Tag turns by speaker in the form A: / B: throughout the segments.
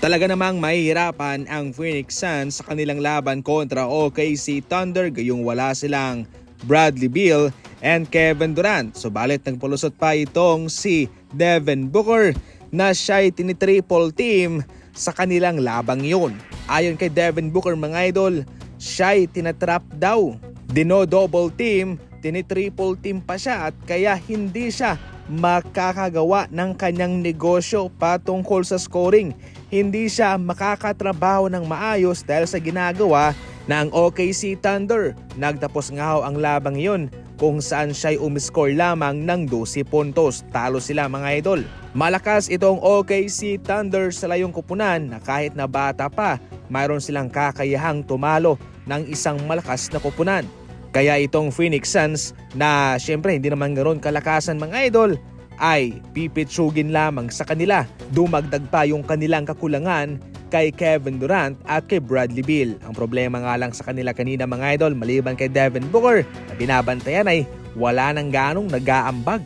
A: Talaga namang mahihirapan ang Phoenix Suns sa kanilang laban kontra OKC Thunder gayong wala silang Bradley Beal and Kevin Durant. Subalit nagpulusot pa itong si Devin Booker na siya'y tinitriple team sa kanilang labang yun. Ayon kay Devin Booker mga idol, siya'y tinatrap daw. Dino-double team, tinitriple team pa siya at kaya hindi siya makakagawa ng kanyang negosyo patungkol sa scoring. Hindi siya makakatrabaho ng maayos dahil sa ginagawa ng OKC Thunder. Nagtapos nga ho ang labang iyon kung saan siya'y umiscore lamang ng 12 puntos. Talo sila mga idol. Malakas itong OKC Thunder sa layong kupunan na kahit na bata pa, mayroon silang kakayahang tumalo ng isang malakas na kupunan. Kaya itong Phoenix Suns na syempre hindi naman ganoon kalakasan mga idol ay pipitsugin lamang sa kanila. Dumagdag pa yung kanilang kakulangan kay Kevin Durant at kay Bradley Beal. Ang problema nga lang sa kanila kanina mga idol maliban kay Devin Booker na binabantayan ay wala nang ganong nag-aambag.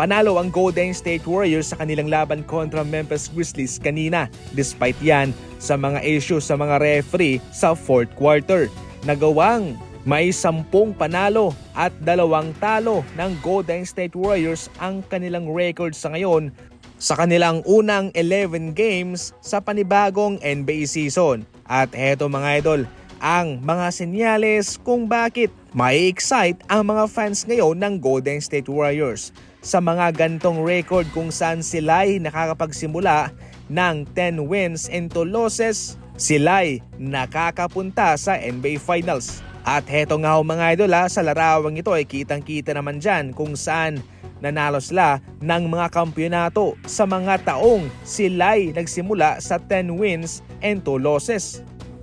A: Panalo ang Golden State Warriors sa kanilang laban kontra Memphis Grizzlies kanina despite yan sa mga issues sa mga referee sa fourth quarter. Nagawang may sampung panalo at dalawang talo ng Golden State Warriors ang kanilang record sa ngayon sa kanilang unang 11 games sa panibagong NBA season. At eto mga idol, ang mga senyales kung bakit may excite ang mga fans ngayon ng Golden State Warriors sa mga gantong record kung saan sila'y nakakapagsimula ng 10 wins and 2 losses, sila'y nakakapunta sa NBA Finals. At heto nga ho mga idol ha, sa larawang ito ay kitang-kita naman dyan kung saan nanalo sila ng mga kampyonato sa mga taong sila'y nagsimula sa 10 wins and 2 losses.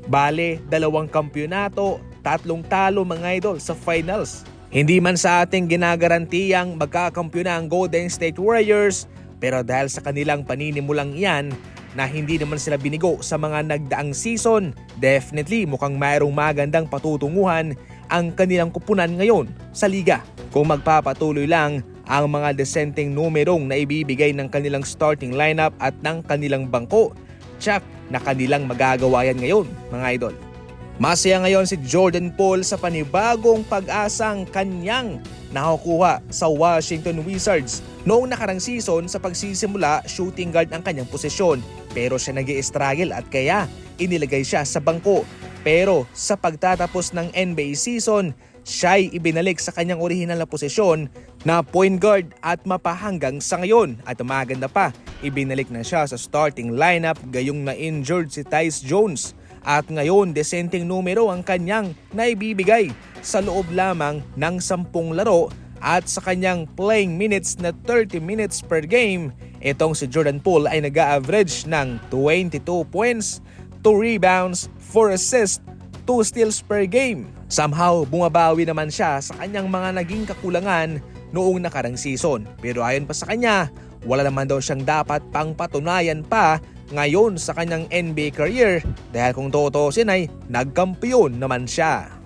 A: Bale, dalawang kampyonato, tatlong talo mga idol sa finals. Hindi man sa ating ginagarantiyang magkakampyona ang Golden State Warriors, pero dahil sa kanilang paninimulang iyan na hindi naman sila binigo sa mga nagdaang season, definitely mukhang mayroong magandang patutunguhan ang kanilang kupunan ngayon sa liga. Kung magpapatuloy lang ang mga desenteng numerong na ibibigay ng kanilang starting lineup at ng kanilang bangko, tsak na kanilang magagawa yan ngayon mga idol. Masaya ngayon si Jordan Poole sa panibagong pag-asang kanyang nakukuha sa Washington Wizards. Noong nakarang season sa pagsisimula, shooting guard ang kanyang posisyon pero siya nag struggle at kaya inilagay siya sa bangko. Pero sa pagtatapos ng NBA season, siya'y ibinalik sa kanyang orihinal na posisyon na point guard at mapahanggang sa ngayon. At maganda pa, ibinalik na siya sa starting lineup gayong na-injured si Tyce Jones. At ngayon, desenteng numero ang kanyang naibibigay sa loob lamang ng 10 laro at sa kanyang playing minutes na 30 minutes per game, itong si Jordan Poole ay nag-average ng 22 points, 2 rebounds, 4 assists, 2 steals per game. Somehow, bumabawi naman siya sa kanyang mga naging kakulangan noong nakarang season. Pero ayon pa sa kanya, wala naman daw siyang dapat pang patunayan pa ngayon sa kanyang NBA career dahil kung totoo ay nagkampiyon naman siya.